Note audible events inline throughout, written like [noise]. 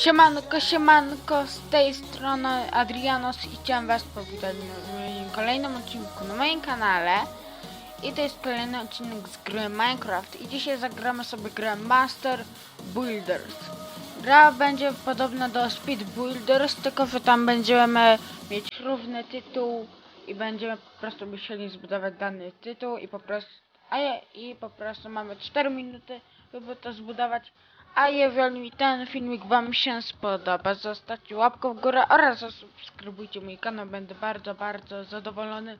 Siemanko, siemanko, z tej strony Adrianos i chciałem was powitać w kolejnym odcinku na moim kanale i to jest kolejny odcinek z gry Minecraft i dzisiaj zagramy sobie grę Master Builders. Gra będzie podobna do Speed Builders, tylko że tam będziemy mieć równy tytuł i będziemy po prostu musieli zbudować dany tytuł i po prostu, a je, i po prostu mamy 4 minuty, żeby to zbudować. A jeżeli ten filmik Wam się spodoba, zostawcie łapkę w górę oraz zasubskrybujcie mój kanał, będę bardzo, bardzo zadowolony.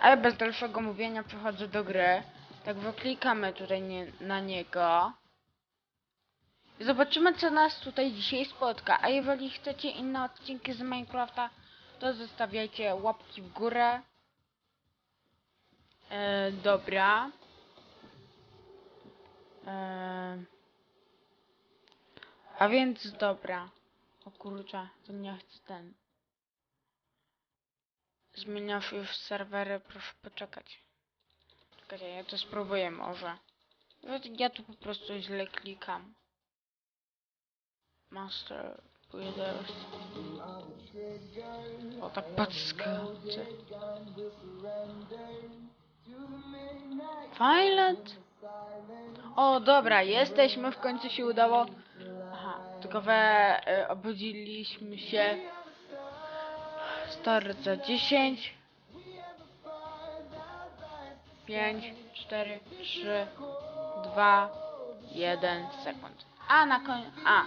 A ja bez dalszego mówienia przechodzę do gry. Tak wyklikamy tutaj nie, na niego. I zobaczymy co nas tutaj dzisiaj spotka. A jeżeli chcecie inne odcinki z Minecrafta, to zostawiajcie łapki w górę. E, dobra. E, a więc dobra. O kurczę, to nie chcę ten. Zmieniasz już serwery, proszę poczekać. Czekajcie, ja to spróbuję może. Ja- tu po prostu źle klikam. Master Builders. O, tak podskacze. Violet? O, dobra, jesteśmy, w końcu się udało. Tylko we y, obudziliśmy się. Start za 10 5 4 3 2 1 sekund. A na koń... A,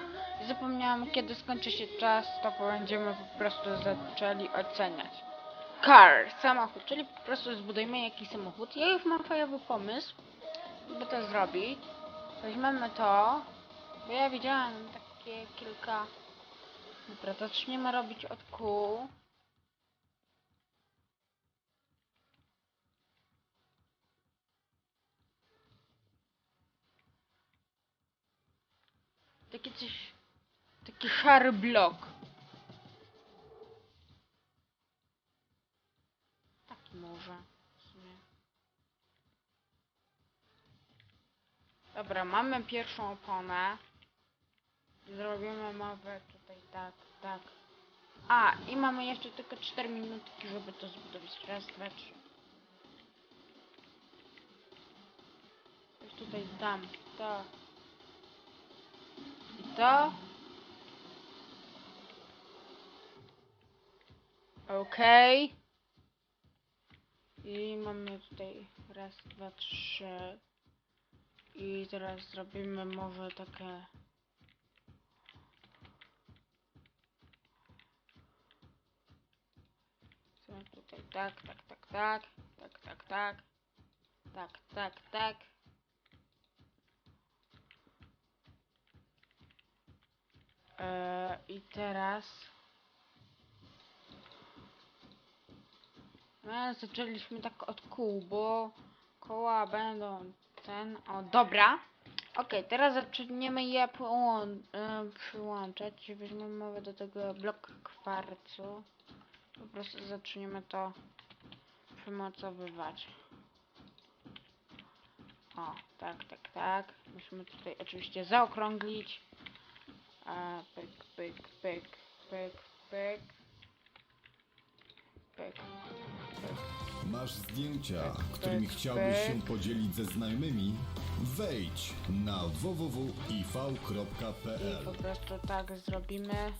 zapomniałam kiedy skończy się czas, to będziemy po prostu zaczęli oceniać. Car, samochód, czyli po prostu zbudujmy jakiś samochód. Ja już mam fajowy pomysł, by to zrobić. Weźmiemy to, bo ja widziałam takie kilka... Dobra, zaczniemy robić od kół. Taki coś... Taki szary blok. Taki może. Dobra, mamy pierwszą oponę. Zrobimy mowę tutaj tak, tak. A, i mamy jeszcze tylko 4 minutki, żeby to zbudować. Raz, dwa, trzy. Już tutaj dam to. I to. Okej. I mamy tutaj raz, dwa, trzy. I teraz zrobimy może takie... Co tutaj? Tak, tak, tak, tak. Tak, tak, tak. Tak, tak, tak. Eee, I teraz... No, zaczęliśmy tak od kół, bo koła będą ten... O, dobra. Okej, teraz zaczniemy je e, przyłączać. Weźmiemy do tego blok kwarcu. Po prostu zaczniemy to przymocowywać. O, tak, tak, tak. Musimy tutaj oczywiście zaokrąglić. A, pyk, pyk, pyk, pyk, pyk. Pyk, pyk. Masz zdjęcia, którymi Pyk, chciałbyś pyk. się podzielić ze znajomymi? Wejdź na I www.iv.pl po prostu tak zrobimy.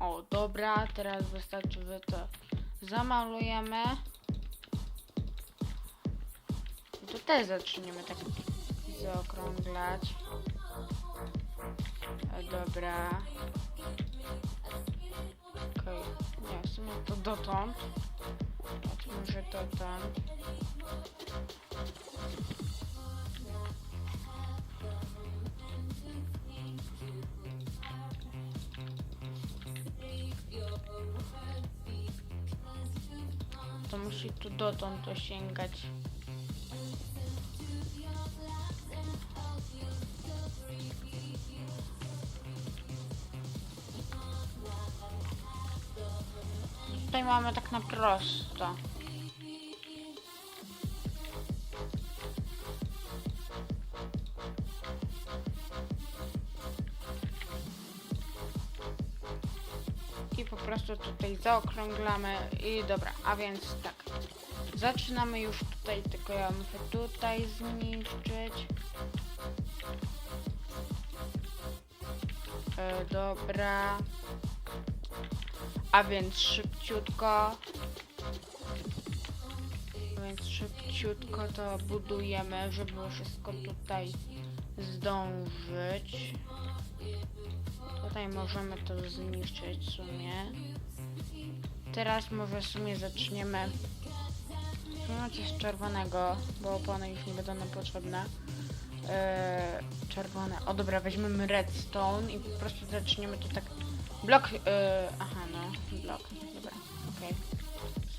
O, dobra, teraz wystarczy, że to zamalujemy. I to też zaczniemy tak zaokrąglać. E, dobra. Okej, nie, w sumie to dotąd. Może dotąd. Musi tu dotąd to. Tutaj mamy tak na prosto. Zaokrąglamy i dobra, a więc tak. Zaczynamy już tutaj, tylko ja muszę tutaj zniszczyć. E, dobra. A więc szybciutko. A więc szybciutko to budujemy, żeby wszystko tutaj zdążyć. Tutaj możemy to zniszczyć w sumie. Teraz może w sumie zaczniemy no coś czerwonego, bo opony już nie będą nam potrzebne. Eee, czerwone. O dobra, weźmiemy redstone i po prostu zaczniemy to tak. Blok. Eee, aha, no, blok. Dobra, okej.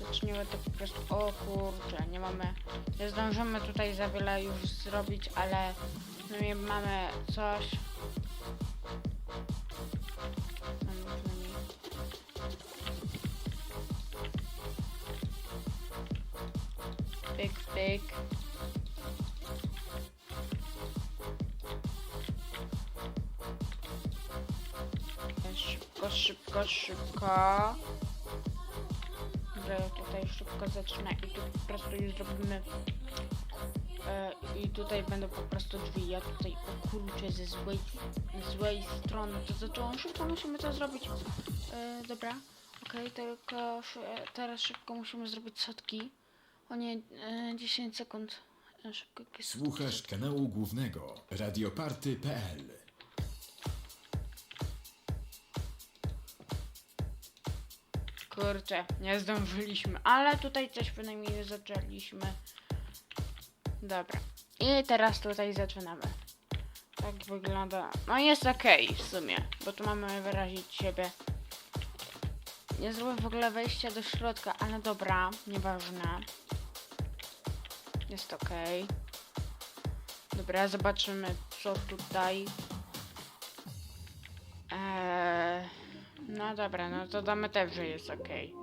Zaczniemy to po prostu. O kurczę, nie mamy. Nie zdążymy tutaj za wiele już zrobić, ale przynajmniej mamy coś. Pyk. Szybko, szybko, szybko. Dobra, ja tutaj szybko zacznę i tu po prostu już zrobimy. E, I tutaj będą po prostu drzwi. Ja tutaj, o kurczę, ze złej, złej strony to zacząłem. Szybko musimy to zrobić. E, dobra, okej, tylko szy- e, teraz szybko musimy zrobić sotki. O nie, e, 10 sekund. E, Szybko jakieś. Słuchasz kanału głównego radioparty.pl Kurczę, nie zdążyliśmy, ale tutaj coś przynajmniej zaczęliśmy. Dobra. I teraz tutaj zaczynamy. Tak wygląda. No jest okej w sumie, bo tu mamy wyrazić siebie. Niezłe w ogóle wejście do środka, ale dobra, nieważne. Jest okej. Dobra, zobaczymy co tutaj. Eee, no dobra, no to damy też, że jest okej.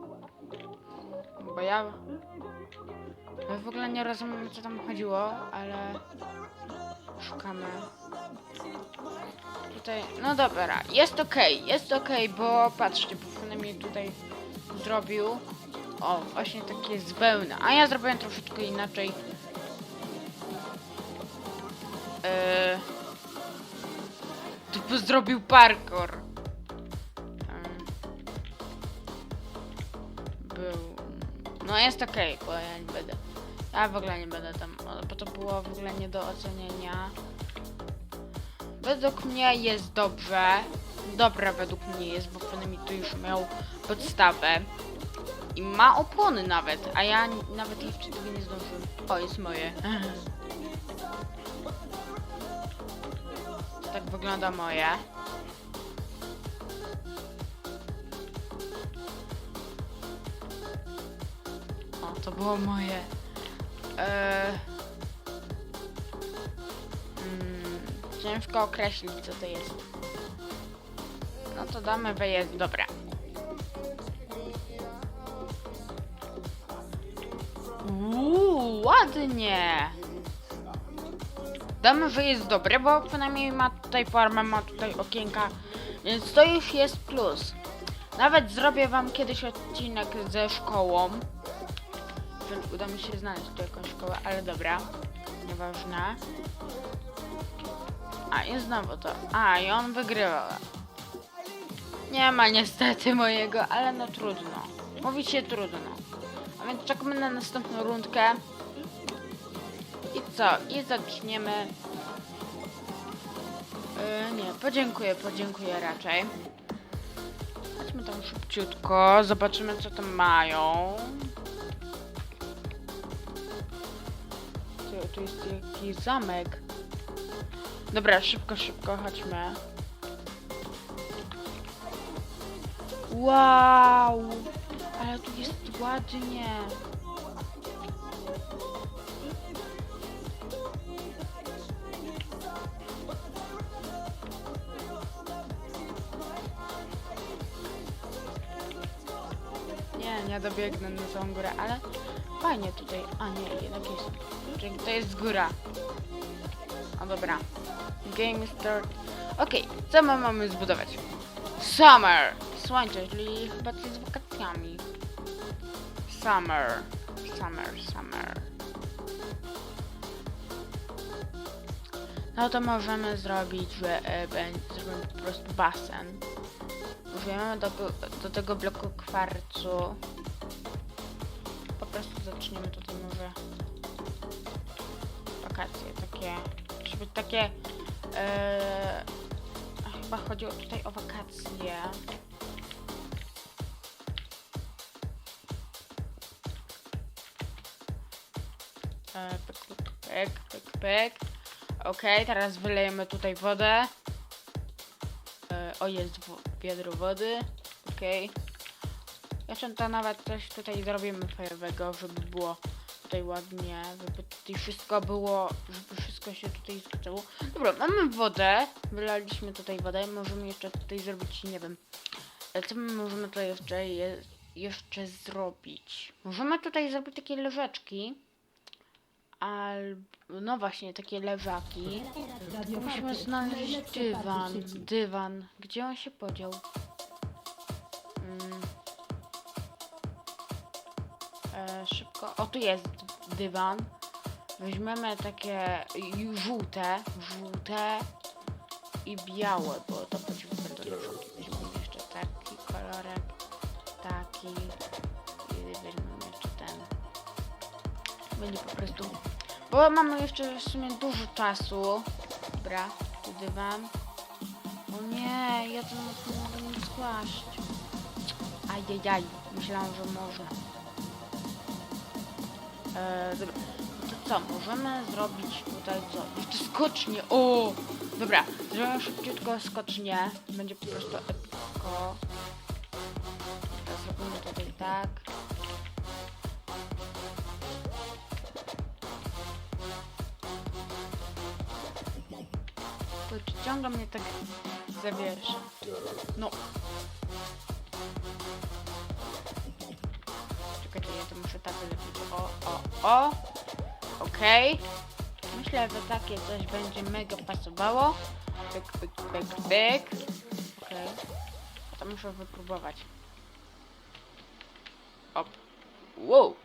Bo ja... Ja w ogóle nie rozumiem co tam chodziło, ale... Szukamy. Tutaj, no dobra, jest okej, jest okej, bo patrzcie, bo przynajmniej tutaj zrobił. O, właśnie takie z wełny. A ja zrobiłem troszeczkę inaczej. Eee, typu zrobił parkour. Był. No jest okej, bo ja nie będę. Ja w ogóle nie będę tam, bo to było w ogóle nie do ocenienia. Według mnie jest dobrze. Dobra według mnie jest, bo przynajmniej tu już miał podstawę. I ma opony nawet, a ja nawet jeszcze tego nie zdążyłem. O, jest moje. [laughs] wygląda moje. O, to było moje. Eee... Mm, ciężko określić, co to jest. No to damy wyjazd, dobra. Uuu, ładnie. Damy, że jest dobre, bo przynajmniej ma tutaj formę, ma tutaj okienka, więc to już jest plus. Nawet zrobię wam kiedyś odcinek ze szkołą. Jeżeli uda mi się znaleźć tu jakąś szkołę, ale dobra. Nieważne. A i znowu to. A, i on wygrywa. Nie ma niestety mojego, ale no trudno. Mówić się trudno. A więc czekamy na następną rundkę. Co? I zaczniemy. Yy, nie, podziękuję, podziękuję raczej. Chodźmy tam szybciutko, zobaczymy co tam mają. Tu, tu jest jakiś zamek. Dobra, szybko, szybko, chodźmy. Wow! Ale tu jest ładnie. Dobiegnę na tą górę, ale fajnie tutaj. A nie, jednak jest. Czyli to jest góra. O dobra. Game start. Okej, co my mamy zbudować? Summer! słońce, czyli chyba coś z wakacjami. Summer. Summer, summer. No to możemy zrobić, że e, będzie zrobimy po prostu basen. Użyjemy do, do tego bloku kwarcu. Prostu zaczniemy tutaj może wakacje takie, żeby takie e, chyba chodzi o tutaj o wakacje. E, pyk, pyk, pyk, pyk. Okej, teraz wylejemy tutaj wodę. E, o, jest wiadro wody. Okej. Jeszcze to nawet coś tutaj zrobimy fajowego, żeby było tutaj ładnie, żeby tutaj wszystko było, żeby wszystko się tutaj zgadzało. Dobra, mamy wodę, wylaliśmy tutaj wodę, możemy jeszcze tutaj zrobić, nie wiem, e, co my możemy tutaj jeszcze, je, jeszcze zrobić? Możemy tutaj zrobić takie leżaczki, albo, no właśnie, takie leżaki. Musimy znaleźć dywan, dywan, gdzie on się podział? E, szybko. O, tu jest dywan. Weźmiemy takie żółte, żółte i białe, bo to podziwu będą leżaki. Weźmiemy jeszcze taki kolorek, taki i weźmiemy jeszcze ten. Będzie po prostu. Bo mamy jeszcze w sumie dużo czasu. Dobra, tu dywan. O nie, ja to nie mogę nic kłaść. Ajajaj, myślałam, że można. E, to co, możemy zrobić tutaj co? Jeszcze skocznie. O! Dobra, zrobimy szybciutko skocznie. Będzie po prostu epiko. Teraz zrobimy tutaj tak. Kurczę, ciągle mnie tak zawiesz. No. Muszę tak wylepić. O, o, o. Okej. Myślę, że takie coś będzie mega pasowało. Pyk, pyk, pyk, pyk. Okej. To muszę wypróbować. Op. Wow.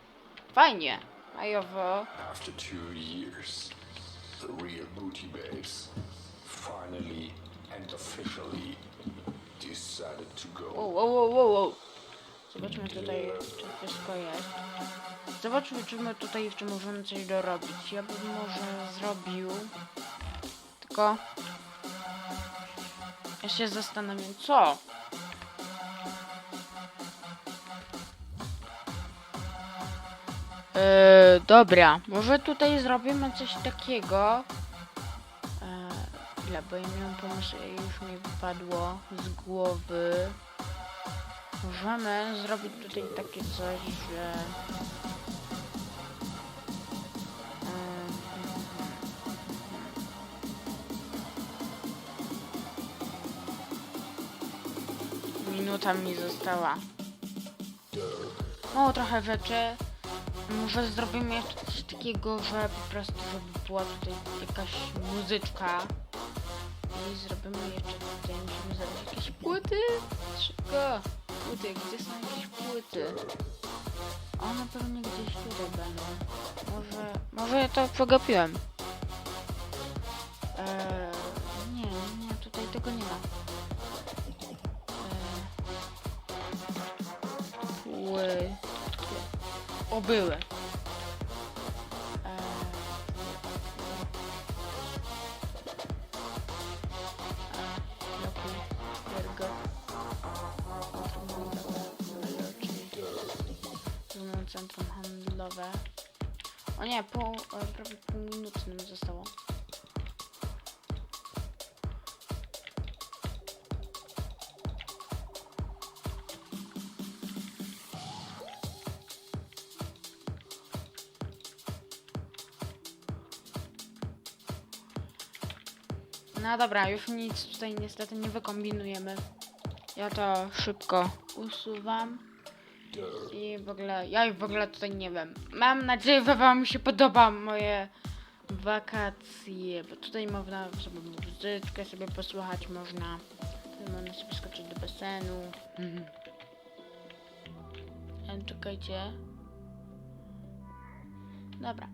Fajnie. Majowo. After two years, the real booty babes finally and officially decided to go. Wow, wow, wow, wow. Zobaczmy tutaj, czy wszystko jest. Zobaczmy, czy my tutaj jeszcze możemy coś dorobić. Ja bym może zrobił... Tylko... Ja się zastanawiam, co? Eee, dobra, może tutaj zrobimy coś takiego. Eee, ile, bo ja pomysł, już mi wypadło z głowy. Możemy zrobić tutaj takie coś, że... Mm. Minuta mi została. Mało trochę rzeczy. Może zrobimy jeszcze coś takiego, że po prostu, żeby była tutaj jakaś muzyczka. I zrobimy jeszcze tutaj, musimy zrobić jakieś płyty. Szybko. Płyty, gdzie są jakieś płyty? One pewnie gdzieś tutaj będą. Może, może ja to przegapiłem. Eee, nie, nie, tutaj tego nie ma. Eee, pły... O, O nie, pół, e, prawie pół minuty nam zostało. No dobra, już nic tutaj niestety nie wykombinujemy. Ja to szybko usuwam. I w ogóle, ja w ogóle tutaj nie wiem. Mam nadzieję, że wam się podoba moje wakacje, bo tutaj można sobie muzyczkę sobie posłuchać, można Można sobie skoczyć do basenu. [laughs] Mhm. Czekajcie. Dobra.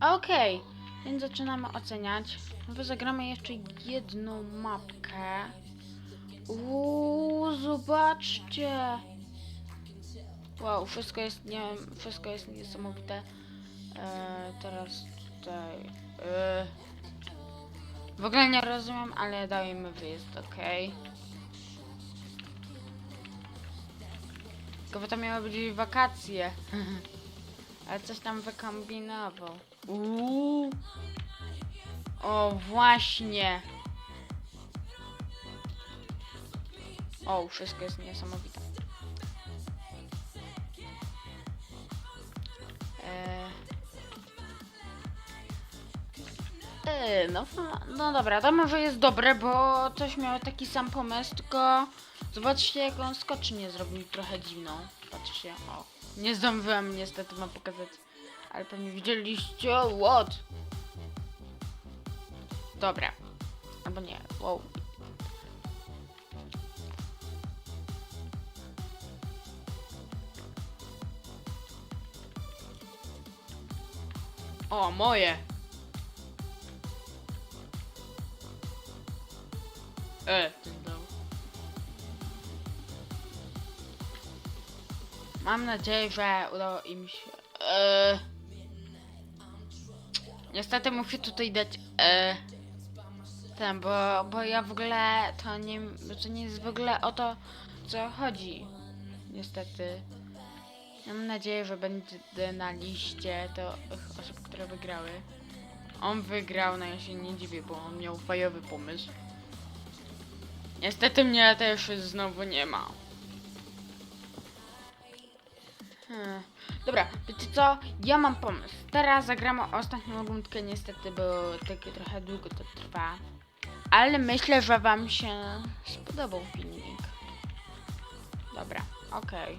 Okej, więc zaczynamy oceniać. Wy zagramy jeszcze jedną mapkę. Uuu, zobaczcie! Wow, wszystko jest, nie wszystko jest niesamowite. E, teraz tutaj. E, w ogóle nie rozumiem, ale dajmy wyjazd, okej. Tylko to miały być wakacje. [laughs] ale coś tam wykombinował. Uuu. O, właśnie. O, wszystko jest niesamowite. No, no dobra, to może jest dobre, bo coś miał taki sam pomysł, tylko zobaczcie jak on skocznie zrobił trochę dziwną. Patrzcie, o. Nie zdążyłem niestety wam pokazać, ale pewnie widzieliście, what? Dobra. Albo nie, wow. O, moje. E. Mam nadzieję, że udało im się. E, niestety muszę tutaj dać. E, ten, bo, bo ja w ogóle to nie, to nie jest w ogóle o to, co chodzi. Niestety. Mam nadzieję, że będę na liście to osób, które wygrały. On wygrał, no ja się nie dziwię, bo on miał fajowy pomysł. Niestety mnie też znowu nie ma. Hmm. Dobra, wiecie co? Ja mam pomysł. Teraz zagramy ostatnią rundkę, niestety, bo takie trochę długo to trwa. Ale myślę, że wam się spodobał filmik. Dobra, okej.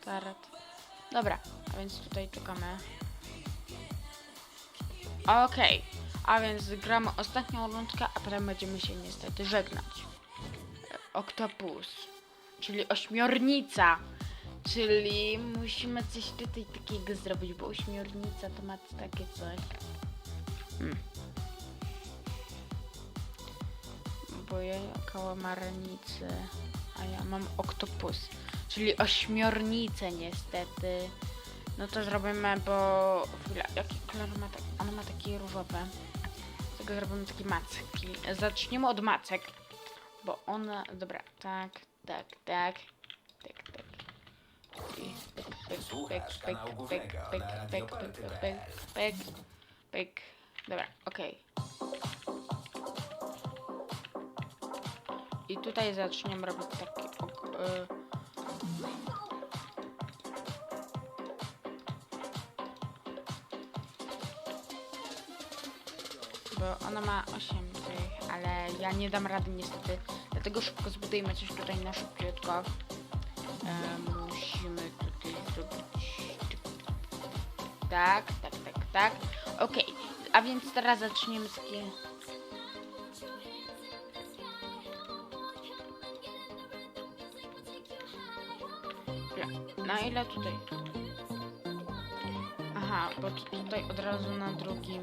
Start. Dobra, a więc tutaj czekamy. Okej, a więc gramy ostatnią rundkę, a potem będziemy się niestety żegnać. E, Octopus, czyli ośmiornica, czyli musimy coś tutaj takiego zrobić, bo ośmiornica to ma takie coś. Hmm. Bo ja kałamarnicy, a ja mam oktopus, czyli ośmiornicę niestety. No to zrobimy, bo chwila, jaki kolor ma tak? Ona ma takie różowe. Z tego zrobimy takie macki. Zaczniemy od macek, bo ona, dobra, tak, tak, tak, tak, tak. Słuchasz kanału pyk, na pyk, Radio pyk, Party pyk, pyk, pyk. Dobra, okej. I tutaj zaczniemy robić taki ok, y, ona ma 8 tych, ale ja nie dam rady niestety. Dlatego szybko zbudujemy coś tutaj na szybciutko. E, musimy tutaj zrobić tak, tak, tak, tak. Okej, a więc teraz zaczniemy z. Dobra, Na ile tutaj? Aha, bo tu- tutaj od razu na drugim.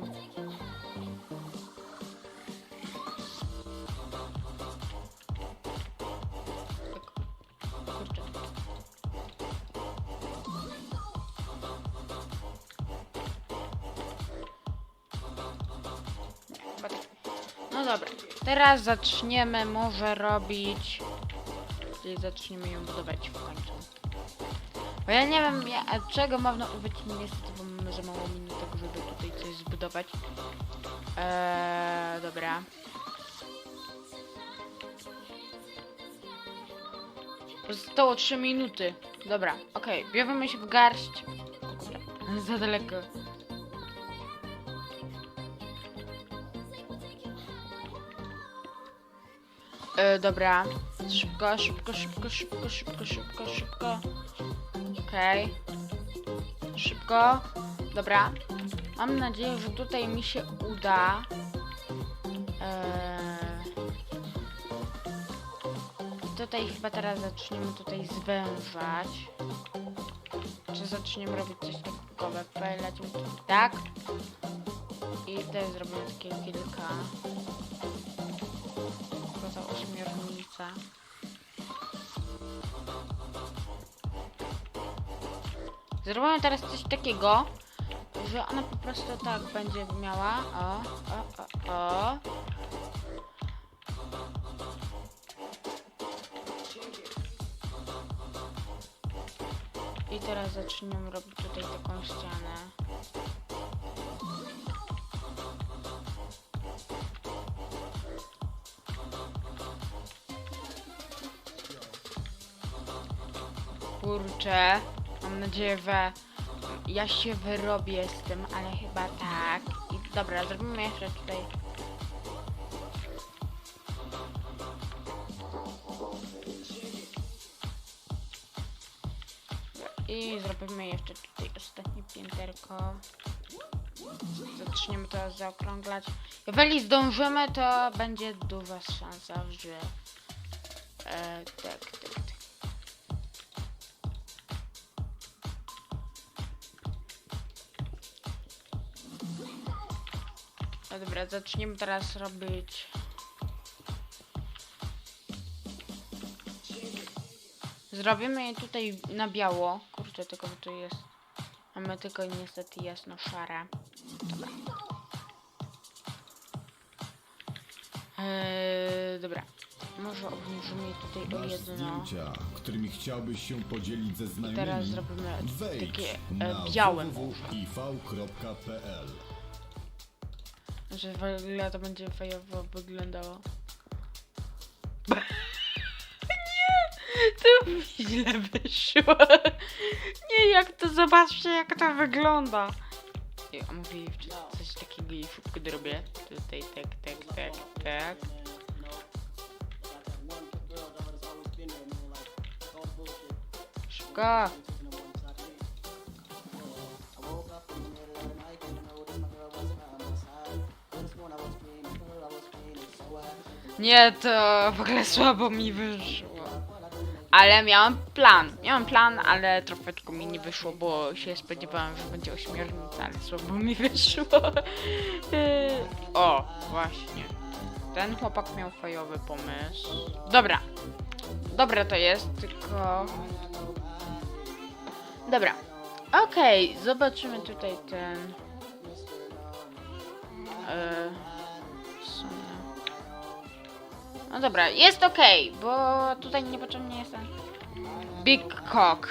No dobra, teraz zaczniemy może robić... Czyli zaczniemy ją budować w końcu. Bo ja nie wiem ja, czego można użyć niestety, bo mamy za mało minutek, żeby tutaj coś zbudować. Eee, dobra. Zostało 3 minuty. Dobra, okej, bierzemy się w garść. Za daleko. E, dobra. Szybko, szybko, szybko, szybko, szybko, szybko, szybko. Okej. Okay. Szybko. Dobra. Mam nadzieję, że tutaj mi się uda. E, tutaj chyba teraz zaczniemy tutaj zwężać. Czy zaczniemy robić coś takiego, pylać, tak? I tutaj zrobimy takie kilka. Ośmiornica. Zrobimy teraz coś takiego, że ona po prostu tak będzie miała. O, o, o, o. I teraz zaczniemy robić tutaj taką ścianę. Kurczę, mam nadzieję, że ja się wyrobię z tym, ale chyba tak. I dobra, zrobimy jeszcze tutaj. I zrobimy jeszcze tutaj ostatnie pięterko. Zaczniemy to zaokrąglać. Jeżeli zdążymy, to będzie duża szansa, że... E, tak, No dobra, zaczniemy teraz robić... Zrobimy je tutaj na biało. Kurczę, tylko tu jest... Mamy tylko niestety jasno szare. Dobra. Eee, dobra. Może obniżymy je tutaj o Masz jedno. zdjęcia, którymi chciałbyś się podzielić ze znajomymi? teraz zrobimy takie, e, na białe www.iv.pl Że w będzie fajowo wyglądało. Nie! To mi źle wyszło. Nie, jak to zobaczcie, jak to wygląda. Ja mówię, czy coś takiego i szybko robię. Tutaj tak, tak, tak, tak. Szybko. Nie, to w ogóle słabo mi wyszło. Ale miałam plan. Miałam plan, ale troszeczkę mi nie wyszło, bo się spodziewałam, że będzie ośmiornica, ale słabo mi [laughs] wyszło. O, właśnie. Ten chłopak miał fajowy pomysł. Dobra. Dobra to jest, tylko... Dobra. Okej, zobaczymy tutaj ten... Yy, No dobra, jest okej, bo tutaj niepotrzebnie jestem. Big cock.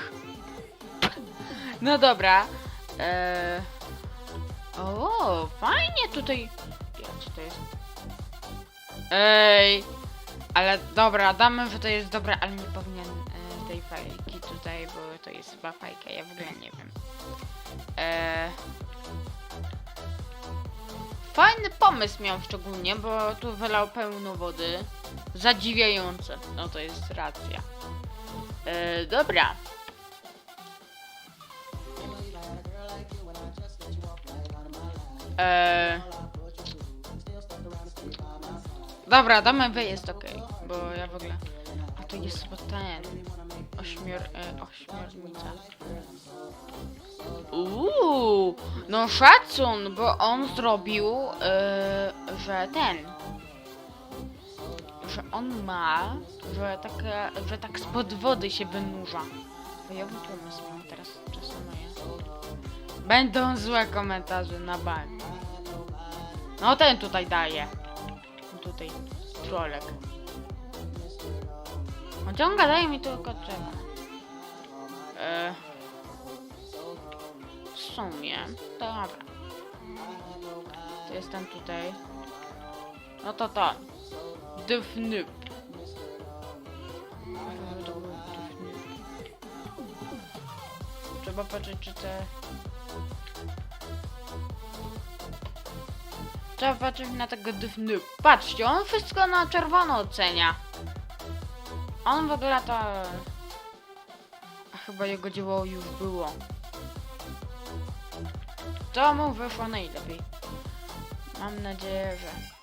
No dobra. Eee... O, fajnie tutaj. Ja, co to jest? Ej, ale dobra, damy, że to jest dobre, ale nie powinien e, tej fajki tutaj, bo to jest chyba fajka, ja w ogóle nie wiem. Eee... Fajny pomysł miał szczególnie, bo tu wylał pełno wody. Zadziwiające. No to jest racja. E, dobra. E, dobra, damy wy jest ok, bo ja w ogóle... A to jest chyba ten... Ośmior... E, ośmiornica. Uuu, no szacun, bo on zrobił, e, że ten, że on ma, że, takie, że tak spod wody się wynurza. Bojowy pomysł mam teraz czasem moje. Będą złe komentarze na bank. No ten tutaj daje. Tutaj trolek. On daje mi tylko czego. E, w sumie, dobra. To jest tutaj. No to to. Dyfnyp. Trzeba patrzeć, czy te... Trzeba patrzeć na tego dyfnyp. Patrzcie, on wszystko na czerwono ocenia. On w ogóle to... A chyba jego dzieło już było. To mu wyszło najlepiej. Mam nadzieję, że...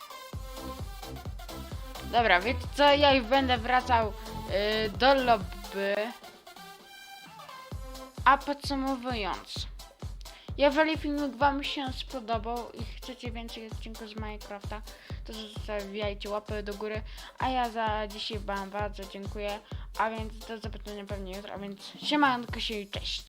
Dobra, wiecie co? Ja już będę wracał yy, do lobby. A podsumowując, jeżeli filmik Wam się spodobał i chcecie więcej odcinków z Minecrafta, to zostawiajcie łapę do góry. A ja za dzisiaj Wam bardzo dziękuję. A więc do zobaczenia pewnie jutro. A więc siemanko się i cześć.